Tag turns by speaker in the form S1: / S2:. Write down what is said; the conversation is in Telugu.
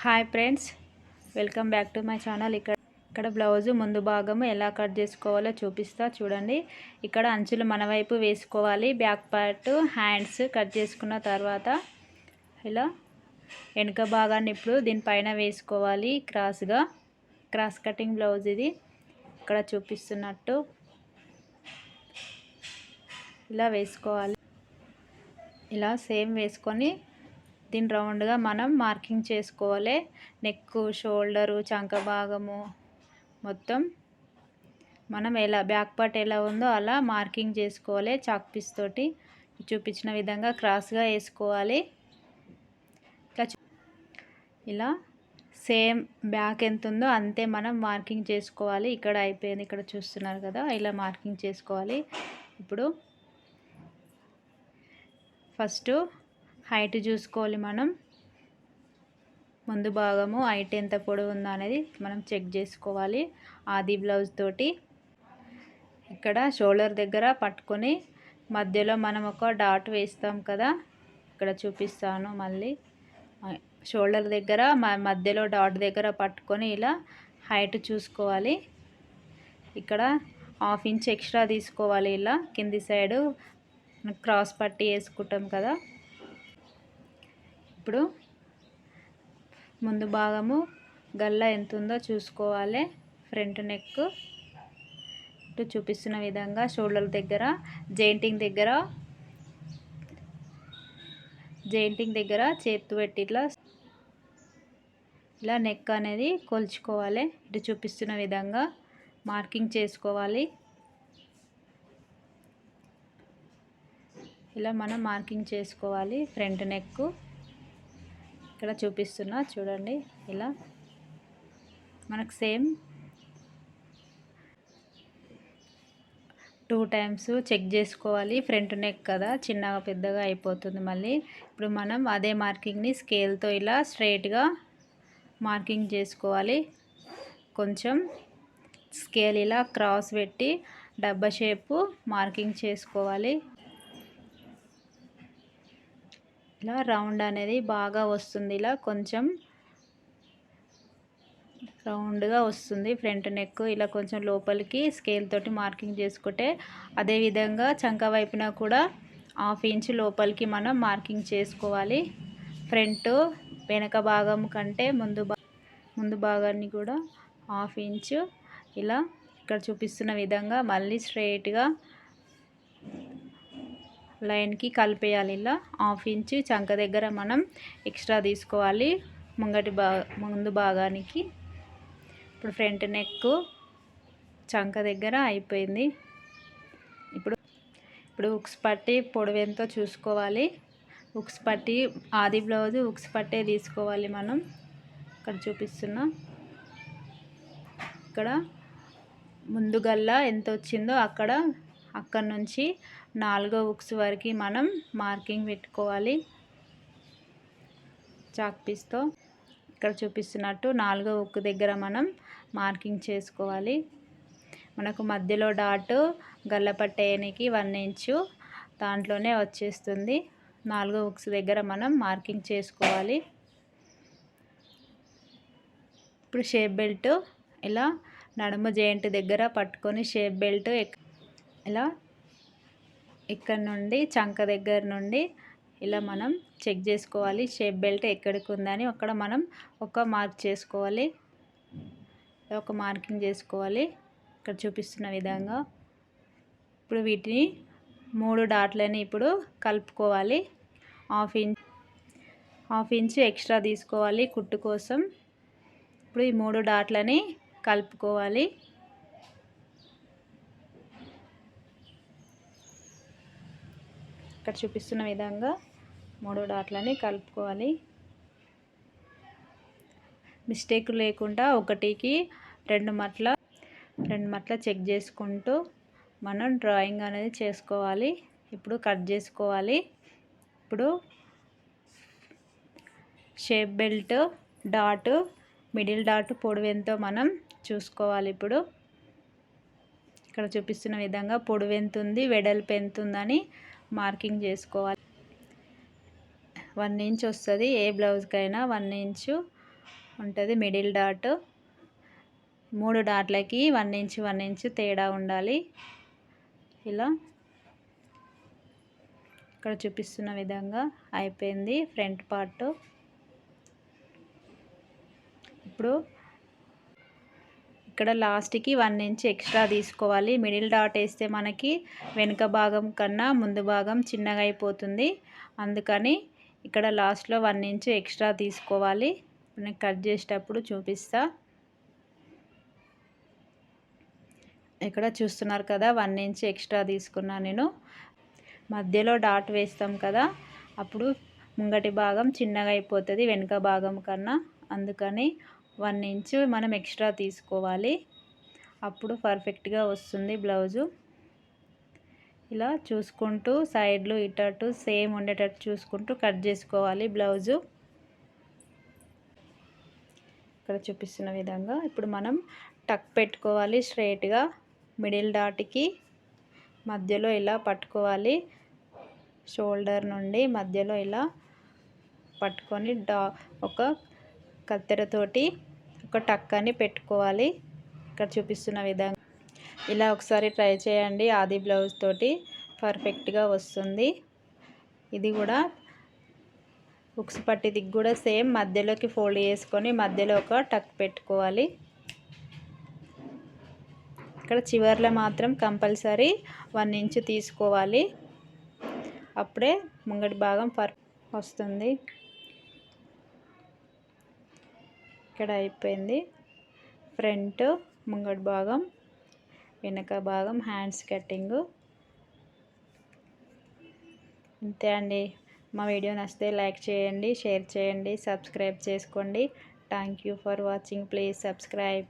S1: Hi friends welcome back to my channel. ఇక్కడ ఇక్కడ బ్లౌజు ముందు భాగము ఎలా కట్ చేసుకోవాలో చూపిస్తా చూడండి. ఇక్కడ అంచులు మన వైపు వేసుకోవాలి. బ్యాక్ పార్ట్ హ్యాండ్స్ కట్ చేసుకున్న తర్వాత ఇలా వెనుక భాగాన్ని ఇప్పుడు దీనిపైన వేసుకోవాలి క్రాస్గా. క్రాస్ కటింగ్ బ్లౌజ్ ఇది. ఇక్కడ చూపిస్తున్నట్టు ఇలా వేసుకోవాలి. ఇలా సేమ్ వేసుకొని దీని రౌండ్గా మనం మార్కింగ్ చేసుకోవాలి. నెక్ షోల్డరు చంక భాగము మొత్తం మనం ఎలా బ్యాక్ పార్ట్ ఎలా ఉందో అలా మార్కింగ్ చేసుకోవాలి. చాక్ పీస్ తోటి చూపించిన విధంగా క్రాస్గా వేసుకోవాలి. ఇట్లా ఇలా సేమ్ బ్యాక్ ఎంత ఉందో అంతే మనం మార్కింగ్ చేసుకోవాలి. ఇక్కడ అయిపోయింది ఇక్కడ చూస్తున్నారు కదా ఇలా మార్కింగ్ చేసుకోవాలి. ఇప్పుడు ఫస్ట్ హైట్ చూసుకోవాలి మనం. ముందు భాగము హైట్ ఎంత పొడవు ఉందో అనేది మనం చెక్ చేసుకోవాలి. ఆది బ్లౌజ్ తోటి. ఇక్కడ షోల్డర్ దగ్గర పట్టుకొని మధ్యలో మనం ఒక డాట్ వేస్తాం కదా. ఇక్కడ చూపిస్తాను మళ్ళీ. షోల్డర్ దగ్గర మధ్యలో డాట్ దగ్గర పట్టుకొని ఇలా హైట్ చూసుకోవాలి. ఇక్కడ హాఫ్ ఇంచ్ ఎక్స్ట్రా తీసుకోవాలి ఇలా. కింది సైడు క్రాస్ పట్టి వేసుకుంటాం కదా. ఇప్పుడు ముందు భాగము గల్ల ఎంత ఉందో చూసుకోవాలి. Front neck. ఇటు చూపిస్తున్న విధంగా షోల్డర్ దగ్గర జెయింటింగ్ దగ్గర జెయింటింగ్ దగ్గర చేతు పెట్టి ఇట్లా ఇలా నెక్ అనేది కొలుచుకోవాలి. ఇటు చూపిస్తున్న విధంగా మార్కింగ్ చేసుకోవాలి. ఇలా మనం మార్కింగ్ చేసుకోవాలి ఫ్రంట్ నెక్ ఇక్కడ చూపిస్తున్నా చూడండి ఇలా. మనకు సేమ్ టూ టైమ్స్ చెక్ చేసుకోవాలి ఫ్రంట్ నెక్ కదా చిన్నగా పెద్దగా అయిపోతుంది మళ్ళీ. ఇప్పుడు మనం అదే మార్కింగ్ని స్కేల్తో ఇలా స్ట్రైట్గా మార్కింగ్ చేసుకోవాలి. కొంచెం స్కేల్ ఇలా క్రాస్ పెట్టి డబ్బా షేపు మార్కింగ్ చేసుకోవాలి. ఇలా రౌండ్ అనేది బాగా వస్తుంది. ఇలా కొంచెం రౌండ్గా వస్తుంది. ఫ్రంట్ నెక్ ఇలా కొంచెం లోపలికి స్కేల్ తోటి మార్కింగ్ చేసుకుంటే అదేవిధంగా చంక వైపున కూడా హాఫ్ ఇంచ్ లోపలికి మనం మార్కింగ్ చేసుకోవాలి. ఫ్రంట్ వెనక భాగం కంటే ముందు ముందు భాగాన్ని కూడా హాఫ్ ఇంచు ఇలా ఇక్కడ చూపిస్తున్న విధంగా మళ్ళీ స్ట్రైట్గా లైన్కి కలిపేయాలి ఇలా. హాఫ్ ఇంచ్ చంక దగ్గర మనం ఎక్స్ట్రా తీసుకోవాలి ముంగటి భా ముందు భాగానికి. ఇప్పుడు ఫ్రంట్ నెక్ చంక దగ్గర అయిపోయింది. ఇప్పుడు ఇప్పుడు ఉక్స్ పట్టి పొడవెంతో చూసుకోవాలి. ఉక్స్ పట్టి ఆది బ్లౌజ్ ఉక్స్ పట్టే తీసుకోవాలి మనం. ఇక్కడ చూపిస్తున్నా. ఇక్కడ ముందుగల్లా ఎంత వచ్చిందో అక్కడ అక్కడ నుంచి నాలుగో ఉక్స్ వరకు మనం మార్కింగ్ పెట్టుకోవాలి. చాక్ పీస్తో ఇక్కడ చూపిస్తున్నట్టు నాలుగో ఉక్కు దగ్గర మనం మార్కింగ్ చేసుకోవాలి. మనకు మధ్యలో డాట్ గల్లపట్టేయనికి వన్ ఇంచు దాంట్లోనే వచ్చేస్తుంది. నాలుగో ఉక్స్ దగ్గర మనం మార్కింగ్ చేసుకోవాలి. ఇప్పుడు షేప్ బెల్ట్ ఇలా నడుము జాయింట్ దగ్గర పట్టుకొని షేప్ బెల్ట్ ఇలా ఇక్కడ నుండి చంక దగ్గర నుండి ఇలా మనం చెక్ చేసుకోవాలి. షేప్ బెల్ట్ ఎక్కడికి ఉందని అక్కడ మనం ఒక మార్క్ చేసుకోవాలి. ఒక మార్కింగ్ చేసుకోవాలి. ఇక్కడ చూపిస్తున్న విధంగా. ఇప్పుడు వీటిని మూడు డాట్లని ఇప్పుడు కలుపుకోవాలి. Half inch half inch extra తీసుకోవాలి కుట్టు కోసం. ఇప్పుడు ఈ మూడు డాట్లని కలుపుకోవాలి. ఇక్కడ చూపిస్తున్న విధంగా మూడు డాట్లని కలుపుకోవాలి. మిస్టేక్ లేకుండా ఒకటికి రెండు మట్ల రెండు మట్ల చెక్ చేసుకుంటూ మనం డ్రాయింగ్ అనేది చేసుకోవాలి. ఇప్పుడు కట్ చేసుకోవాలి. ఇప్పుడు shape belt dot middle dot పొడవెంతో మనం చూసుకోవాలి ఇప్పుడు. ఇక్కడ చూపిస్తున్న విధంగా పొడవు ఎంత ఉంది వెడల్పు ఎంత ఉందని మార్కింగ్ చేసుకోవాలి. వన్ ఇంచ్ వస్తుంది. ఏ బ్లౌజ్కైనా వన్ ఇంచు ఉంటుంది మిడిల్ డాట్. మూడు డాట్లకి వన్ ఇంచ్ వన్ ఇంచ్ తేడా ఉండాలి. ఇలా ఇక్కడ చూపిస్తున్న విధంగా అయిపోయింది ఫ్రంట్ పార్ట్. ఇప్పుడు ఇక్కడ లాస్ట్కి వన్ ఇంచ్ ఎక్స్ట్రా తీసుకోవాలి. మిడిల్ డాట్ వేస్తే మనకి వెనుక భాగం కన్నా ముందు భాగం చిన్నగా అయిపోతుంది. అందుకని ఇక్కడ లాస్ట్లో వన్ ఇంచ్ ఎక్స్ట్రా తీసుకోవాలి. నేను కట్ చేసేటప్పుడు చూపిస్తా. ఇక్కడ చూస్తున్నారు కదా వన్ ఇంచ్ ఎక్స్ట్రా తీసుకున్నా నేను. మధ్యలో డాట్ వేస్తాం కదా అప్పుడు ముంగటి భాగం చిన్నగా అయిపోతుంది వెనుక భాగం కన్నా. అందుకని వన్ ఇంచు మనం ఎక్స్ట్రా తీసుకోవాలి. అప్పుడు పర్ఫెక్ట్గా వస్తుంది బ్లౌజు. ఇలా చూసుకుంటూ సైడ్లు ఇటట్టు సేమ్ ఉండేటట్టు చూసుకుంటూ కట్ చేసుకోవాలి బ్లౌజు. ఇక్కడ చూపిస్తున్న విధంగా ఇప్పుడు మనం టక్ పెట్టుకోవాలి స్ట్రైట్గా మిడిల్ డాట్కి. మధ్యలో ఇలా పట్టుకోవాలి. షోల్డర్ నుండి మధ్యలో ఇలా పట్టుకొని డా ఒక కత్తెరతోటి ఒక టక్కని పెట్టుకోవాలి. ఇక్కడ చూపిస్తున్న విధంగా. ఇలా ఒకసారి ట్రై చేయండి. ఆది బ్లౌజ్ తోటి పర్ఫెక్ట్గా వస్తుంది. ఇది కూడా ఉక్స్ పట్టిది కూడా సేమ్. మధ్యలోకి ఫోల్డ్ చేసుకొని మధ్యలో ఒక టక్ పెట్టుకోవాలి. ఇక్కడ చివర్లో మాత్రం కంపల్సరీ వన్ ఇంచ్ తీసుకోవాలి. అప్పుడే ముంగటి భాగం పర్ వస్తుంది. ఇక్కడ అయిపోయింది. ఫ్రంట్ ముంగటి భాగం వెనక భాగం హ్యాండ్స్ కటింగ్ అంతే అండి. మా వీడియో నచ్చితే లైక్ చేయండి షేర్ చేయండి సబ్స్క్రైబ్ చేసుకోండి. Thank you for watching. Please subscribe.